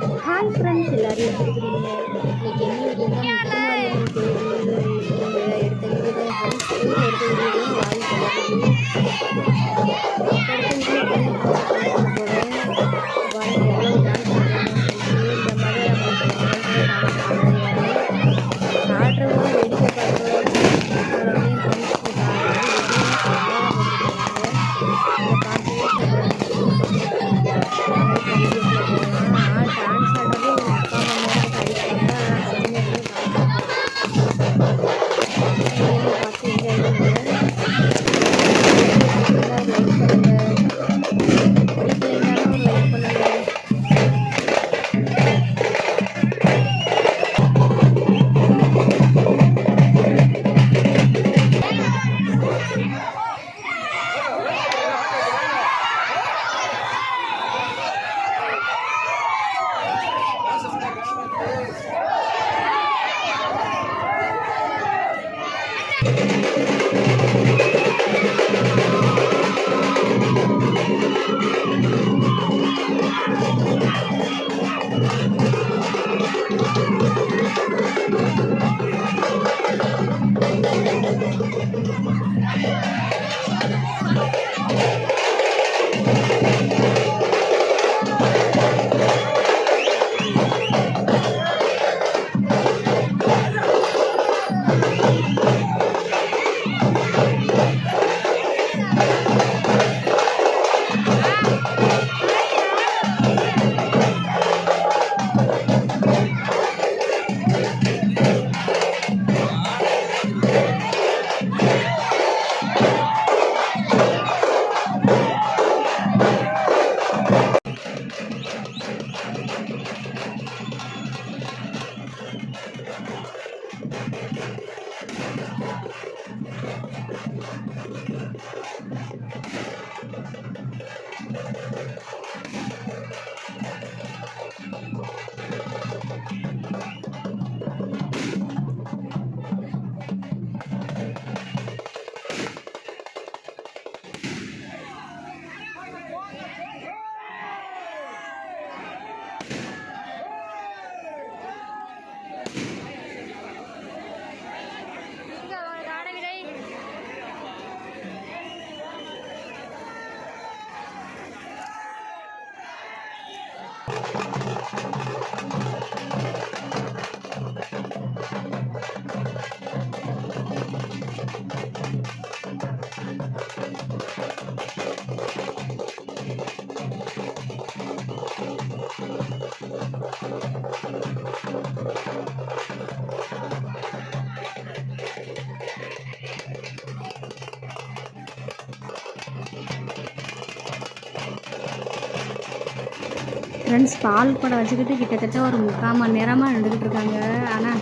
Hi friends எல்லாரும் எப்படி இருக்கிறீங்க இன்னைக்கு என்ன வீடியோனா முத்துமாரியம்மன் ஃப்ரெண்ட்ஸ் பால் குடம் வச்சுக்கிட்டு கிட்டத்தட்ட ஒரு முக்கால் மணி நேரமாக நின்றுக்கிட்டு இருக்காங்க. ஆனால்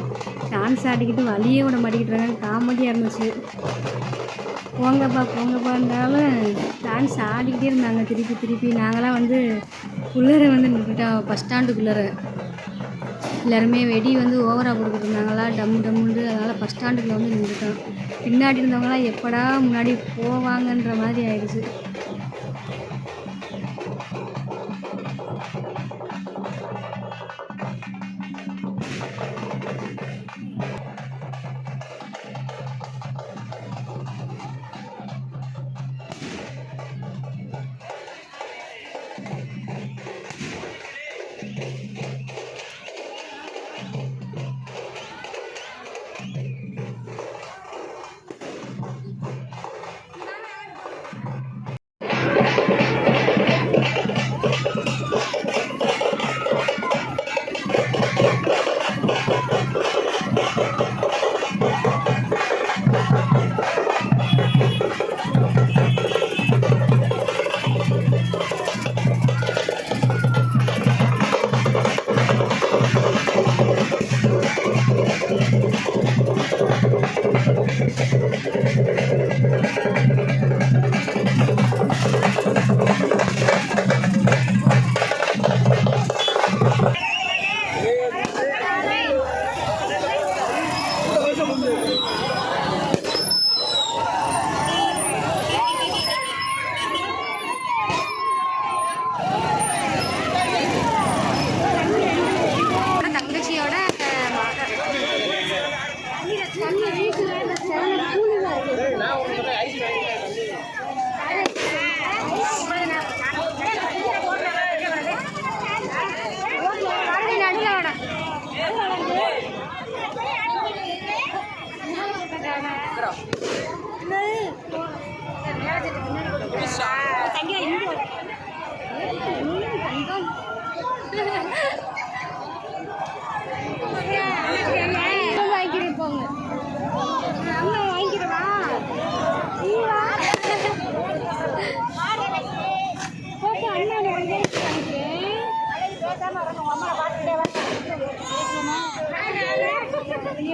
டான்ஸ் ஆடிக்கிட்டு வழியே விட மாட்டிக்கிட்டு இருக்காங்க. காமெடியாக இருந்துச்சு. போங்கப்பா போங்கப்பா இருந்தாலும் டான்ஸ் ஆடிக்கிட்டே இருந்தாங்க. திருப்பி திருப்பி நாங்களாம் வந்து உள்ளர வந்து நின்றுட்டோம். பஸ் ஸ்டாண்டுக்குள்ளே எல்லாருமே வெடி வந்து ஓவராக கொடுத்துருந்தாங்களா டம் டம்முண்டு. அதனால் பஸ் ஸ்டாண்டுக்குள்ளே வந்து நின்றுட்டோம். பின்னாடி இருந்தவங்களாம் எப்படா முன்னாடி போவாங்கன்ற மாதிரி ஆயிடுச்சு. Thank you. நீ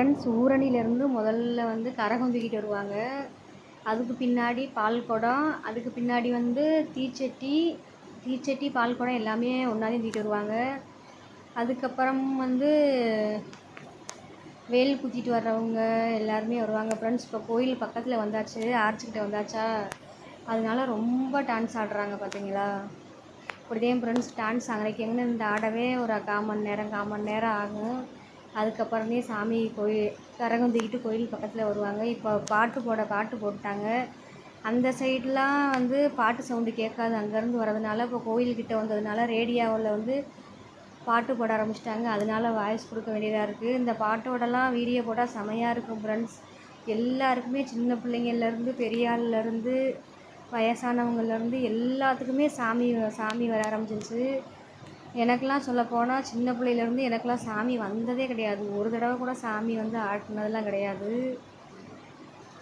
ஃப்ரெண்ட்ஸ் ஊரணியிலேருந்து முதல்ல வந்து கரகம் தூக்கிட்டு வருவாங்க. அதுக்கு பின்னாடி பால் குடம் அதுக்கு பின்னாடி வந்து தீச்சட்டி தீச்சட்டி பால் குடம் எல்லாமே ஒன்றாவே தூக்கிட்டு வருவாங்க. அதுக்கப்புறம் வந்து வேல் குத்திட்டு வர்றவங்க எல்லாருமே வருவாங்க. ஃப்ரெண்ட்ஸ் இப்போ கோயில் பக்கத்தில் வந்தாச்சு ஆர்ச்சுக்கிட்ட வந்தாச்சா? அதனால ரொம்ப டான்ஸ் ஆடுறாங்க பார்த்தீங்களா இப்படிதான் ஃப்ரெண்ட்ஸ் டான்ஸ் அங்கனைக்கு இந்த ஆடவே ஒரு கால் மணி நேரம் கால் மணி நேரம் ஆகும். அதுக்கப்புறமே சாமி கோயில் கரகம் தூக்கிட்டு கோயில் பக்கத்தில் வருவாங்க. இப்போ பாட்டு போட பாட்டு போட்டாங்க. அந்த சைட்லாம் வந்து பாட்டு சவுண்டு கேட்காது. அங்கேருந்து வரதுனால இப்போ கோயில்கிட்ட வந்ததுனால ரேடியோவில் வந்து பாட்டு போட ஆரம்பிச்சிட்டாங்க. அதனால வாய்ஸ் கொடுக்க வேண்டியதாக இருக்குது இந்த பாட்டோடலாம் வீடியோ போட்டால் செமையாக இருக்கும் ஃப்ரெண்ட்ஸ் எல்லாருக்குமே சின்ன பிள்ளைங்கள்லேருந்து பெரியாள்லேருந்து வயசானவங்கள்லேருந்து எல்லாத்துக்குமே சாமி சாமி வர ஆரம்பிச்சிருச்சு. எனக்கெலாம் சொல்லப்போனால் சின்ன பிள்ளையிலேருந்து எனக்கெலாம் சாமி வந்ததே கிடையாது. ஒரு தடவை கூட சாமி வந்து ஆட்டினதெல்லாம் கிடையாது.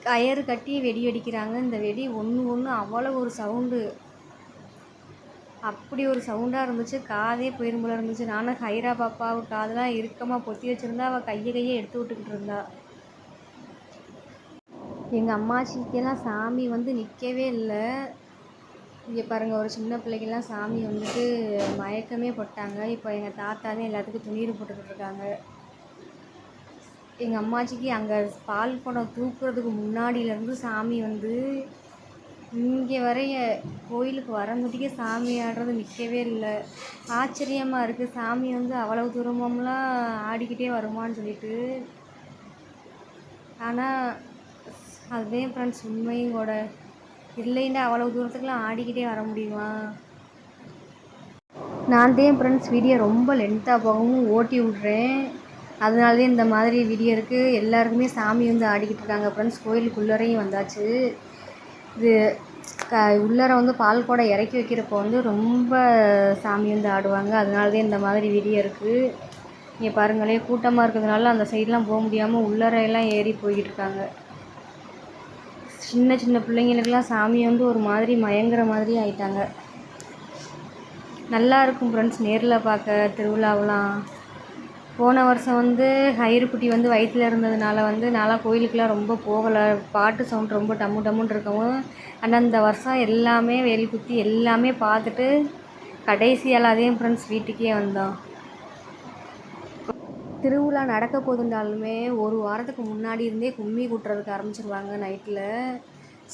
கயிறு கட்டி வெடி வெடிக்கிறாங்க. இந்த வெடி ஒன்று ஒன்று அவ்வளோ ஒரு சவுண்டு அப்படி ஒரு சவுண்டாக இருந்துச்சு. காதே போயிரும் போல இருந்துச்சு. நானும் ஹைரா பாப்பாவு காதெல்லாம் இறுக்கமாக பொத்தி வச்சுருந்தா அவள் கையை கையை எடுத்து விட்டுக்கிட்டு இருந்தா. எங்கள் அம்மாச்சிக்கெல்லாம் சாமி வந்து நிற்கவே இல்லை. இங்கே பாருங்கள் ஒரு சின்ன பிள்ளைக்கெல்லாம் சாமி வந்துட்டு மயக்கமே போட்டாங்க. இப்போ எங்கள் தாத்தா தான் எல்லாத்துக்கும் துணீர் போட்டுக்கிட்டு இருக்காங்க. எங்கள் அம்மாச்சிக்கு அங்கே பால் குடம் தூக்குறதுக்கு முன்னாடியிலேருந்து சாமி வந்து இங்கே வரைய கோயிலுக்கு வரங்குட்டிக்கே சாமி ஆடுறது நிற்கவே இல்லை. ஆச்சரியமாக இருக்குது சாமி வந்து அவ்வளவு தூரமெல்லாம் ஆடிக்கிட்டே வருமான்னு சொல்லிட்டு. ஆனால் அதுதான் ஃப்ரெண்ட்ஸ் உண்மையும் கூட. இல்லைன்னா அவ்வளோ தூரத்துக்குலாம் ஆடிக்கிட்டே வர முடியுமா? நான் தான் என் ஃப்ரெண்ட்ஸ் வீடியோ ரொம்ப லென்த்தாக போகவும் ஓட்டி விட்றேன். அதனால தான் இந்த மாதிரி வீடியோ இருக்குது எல்லாருக்குமே சாமி வந்து ஆடிக்கிட்டு இருக்காங்க ஃப்ரெண்ட்ஸ் கோயிலுக்குள்ளரையும் வந்தாச்சு. இது க உள்ளர வந்து பால் குடம் இறக்கி வைக்கிறப்போ வந்து ரொம்ப சாமி வந்து ஆடுவாங்க. அதனால தான் இந்த மாதிரி வீடியோ இருக்குது இங்கே பாருங்களேன் கூட்டமாக இருக்கிறதுனால அந்த சைட்லாம் போக முடியாமல் உள்ளறையெல்லாம் எல்லாம் ஏறி போய்கிட்டு இருக்காங்க. சின்ன சின்ன பிள்ளைங்களுக்கெல்லாம் சாமி வந்து ஒரு மாதிரி மயங்குற மாதிரி ஆயிட்டாங்க. நல்லா இருக்கும் ஃப்ரெண்ட்ஸ் நேரில் பார்க்க திருவிழாவெலாம் போன வருஷம் வந்து ஹைருக்குட்டி வந்து வயிற்றில் இருந்ததுனால வந்து நான்லாம் கோயிலுக்கெலாம் ரொம்ப போகலை. பாட்டு சவுண்ட் ரொம்ப டம்மு டம்முன்னு இருக்கவும். ஆனால் இந்த வருஷம் எல்லாமே வேல் குத்தி எல்லாமே பார்த்துட்டு கடைசியால் அதையும் ஃப்ரெண்ட்ஸ் வீட்டுக்கே வந்தோம். திருவிழா நடக்க போதுன்றாலுமே ஒரு வாரத்துக்கு முன்னாடி இருந்தே கும்மி கூட்டுறதுக்கு ஆரம்பிச்சிருவாங்க நைட்டில்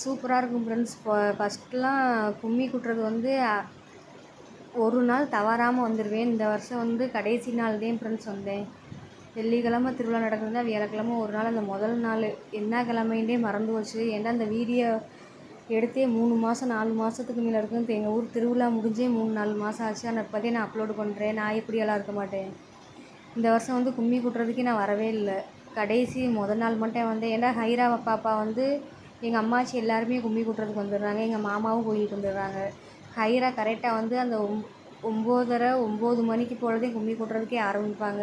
சூப்பராக இருக்கும் ஃப்ரெண்ட்ஸ் இப்போ ஃபஸ்ட்லாம் கும்மி கூட்டுறது வந்து ஒரு நாள் தவறாமல் வந்துடுவேன் இந்த வருஷம் வந்து கடைசி நாள் தான் ஃப்ரெண்ட்ஸ் வந்தேன். வெள்ளிக்கிழமை திருவிழா நடக்குதுன்னா வியாழக்கிழமை ஒரு நாள். அந்த முதல் நாள் என்ன கிழமைன்றே மறந்து போச்சு. ஏன்னா அந்த வீடியோ எடுத்தே மூணு மாதம் நாலு மாதத்துக்கு மேலே இருக்கும் இப்போ எங்கள் ஊர் திருவிழா முடிஞ்சே மூணு நாலு மாதம் ஆச்சு. ஆனால் இப்போதே நான் அப்லோடு பண்ணுறேன் நான் எப்படியெல்லாம் இருக்க மாட்டேன்? இந்த வருஷம் வந்து கும்மி கூட்டுறதுக்கே நான் வரவே இல்லை. கடைசி முதல் நாள் மட்டும் வந்தேன் ஏன்னா ஹைரா பாப்பா வந்து எங்கள் அம்மாச்சி எல்லாருமே கும்மி கூட்டுறதுக்கு வந்துடுறாங்க. எங்கள் மாமாவும் கோயிலுக்கு வந்துடுறாங்க. ஹைரா கரெக்டாக வந்து அந்த ஒம் ஒம்போதரை ஒம்பது மணிக்கு போகிறதே கும்மி கூட்டுறதுக்கே ஆரம்பிப்பாங்க.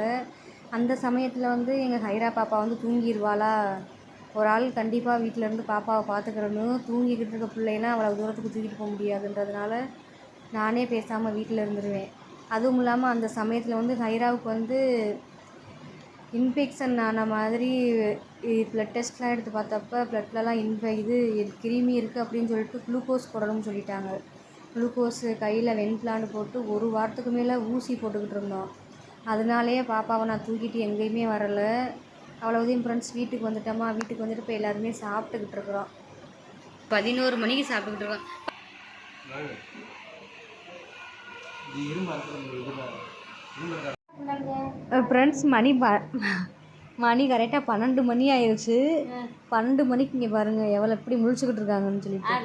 அந்த சமயத்தில் வந்து எங்கள் ஹைரா பாப்பா வந்து தூங்கிடுவாளா ஒரு ஆள் கண்டிப்பாக வீட்டில் இருந்து பாப்பாவை பார்த்துக்கிறணும் தூங்கிக்கிட்டு இருக்க பிள்ளைனா அவ்வளோ தூரத்துக்கு தூக்கிட்டு போக முடியாதுன்றதுனால நானே பேசாமல் வீட்டில் இருந்துருவேன். அதுவும் இல்லாமல் அந்த சமயத்தில் வந்து ஹைராவுக்கு வந்து இன்ஃபெக்ஷன் ஆன மாதிரி ப்ளட் டெஸ்ட்லாம் எடுத்து பார்த்தப்ப ப்ளட்லலாம் இன்ஃபெ இது கிருமி இருக்குது அப்படின்னு சொல்லிட்டு குளுக்கோஸ் போடணும்னு சொல்லிட்டாங்க. குளுக்கோஸு கையில் வெண்பிளான்னு போட்டு ஒரு வாரத்துக்கு மேலே ஊசி போட்டுக்கிட்டு இருந்தோம். அதனாலேயே பாப்பாவை நான் தூக்கிட்டு எங்கேயுமே வரலை. அவ்வளோதையும் ஃப்ரெண்ட்ஸ் வீட்டுக்கு வந்துட்டோமா? வீட்டுக்கு வந்துட்டு இப்போ எல்லாருமே சாப்பிட்டுக்கிட்டு இருக்கிறோம். பதினோரு மணிக்கு சாப்பிட்டுக்கிட்டு இருக்கோம். ஃப்ரெண்ட்ஸ் மணி ப மணி கரெக்டாக பன்னெண்டு மணி ஆயிடுச்சு பன்னெண்டு மணிக்கு இங்கே பாருங்கள் எவ்வளோ எப்படி முழிச்சுக்கிட்டு இருக்காங்கன்னு சொல்லிட்டு.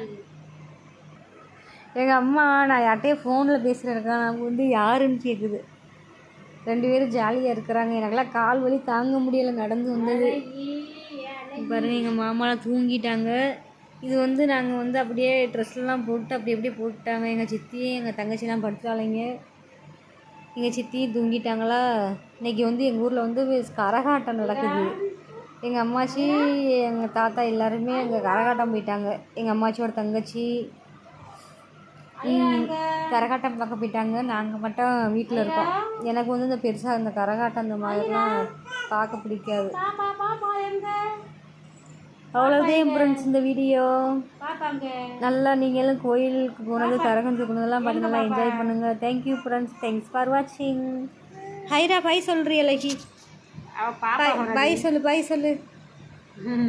எங்கள் அம்மா நான் யார்கிட்டயே ஃபோனில் பேசுகிறேன் நான் வந்து யாருன்னு கேட்குது ரெண்டு பேரும் ஜாலியாக இருக்கிறாங்க. எனக்கெல்லாம் கால் வலி தாங்க முடியலை நடந்து வந்தது. பாருங்க எங்கள் மாமாலாம் தூங்கிட்டாங்க. இது வந்து நாங்கள் வந்து அப்படியே ட்ரெஸ்லாம் போட்டு அப்படி அப்படியே போட்டுட்டாங்க? எங்கள் சித்தி எங்கள் தங்கச்சிலாம் படுத்தாளைங்க எங்கள் சித்தியும் தூங்கிட்டாங்களா? இன்றைக்கி வந்து எங்கள் ஊரில் வந்து கரகாட்டம் நடக்குது. எங்கள் அம்மாச்சி எங்கள் தாத்தா எல்லாருமே எங்கள் கரகாட்டம் போயிட்டாங்க. எங்கள் அம்மாச்சியோட தங்கச்சி கரகாட்டம் பார்க்க போயிட்டாங்க. நாங்கள் மட்டும் வீட்டில் இருக்கோம். எனக்கு வந்து இந்த பெருசாக இந்த கரகாட்டம் இந்த மாதிரிலாம் பார்க்க பிடிக்காது. அவ்வளோதான் ஃப்ரெண்ட்ஸ் இந்த வீடியோ நல்லா நீங்களும் கோயிலுக்கு போனது கரகம் தூக்குனதெல்லாம் பார்த்து நல்லா என்ஜாய் பண்ணுங்க. தேங்க்யூ ஃப்ரெண்ட்ஸ் தேங்க்ஸ் ஃபார் வாட்சிங் ஹைரா பாய் லகி. பாய் பாய் சொல்லு பாய் சொல்லு.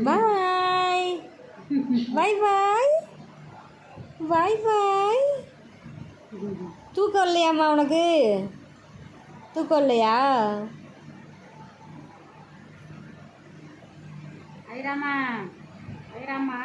பாய் பாய் பாய் பாய் பாய் தூக்கம் இல்லையாம்மா உனக்கு? தூக்கம் இல்லையா? ஐராமா ஐராமா